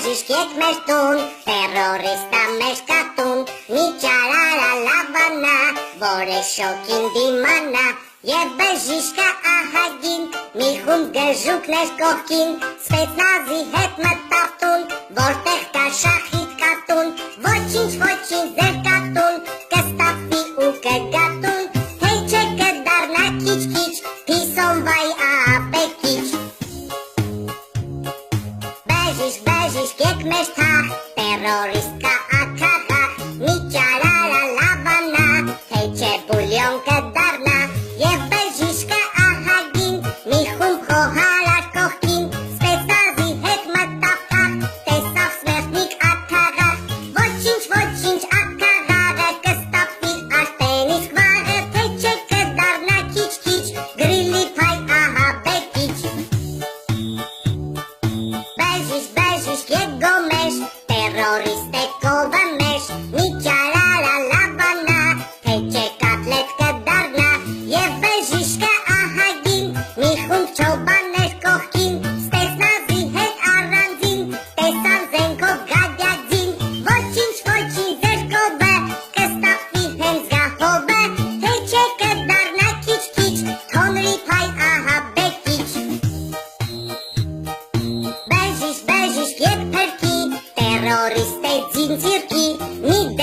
բժիշկ եկ մեր տուն, terrorista մեր կատուն, մի ճարարա լավանա, որ է շոկին դիմանա, եւ բժիշկը ահագին, մի խումբ գժուկներ կողքին, սպեցնազի հետ մտավ տուն, որտեղ կա շախիտ կատուն, ոչինչ, ոչինչ ձեր կատուն, կստապի ու կգատուն, հեյ չէ կդարնա քիչ-քիչ, փիսոն վայ ապեկիչ, Բեժիշկ, բեժիշկ, եկ մեր թախ, terrorist կա ակախախ, մի ճարարա լավանա, թե չէ բուլյոն terrorist է կովը մեշ, մի ճարարա լավանա, թե չէ կատլետ կդարնա, եւ բեժիշկը ահագին, մի խումբ չոբաններ կողքին, ստեսնազի հետ առանձին, տեսան զենքով գադյadzին, ոչինչ, ոչինչ ձեր կովը, կստապի հենց գահովը, թե չէ կդարնա քիչ-քիչ, թոնրի փայ ահա բեկիչ, Բեժիշկ, բեժիշկ եկ փրկի, Терористи, дзінзірки, ніде.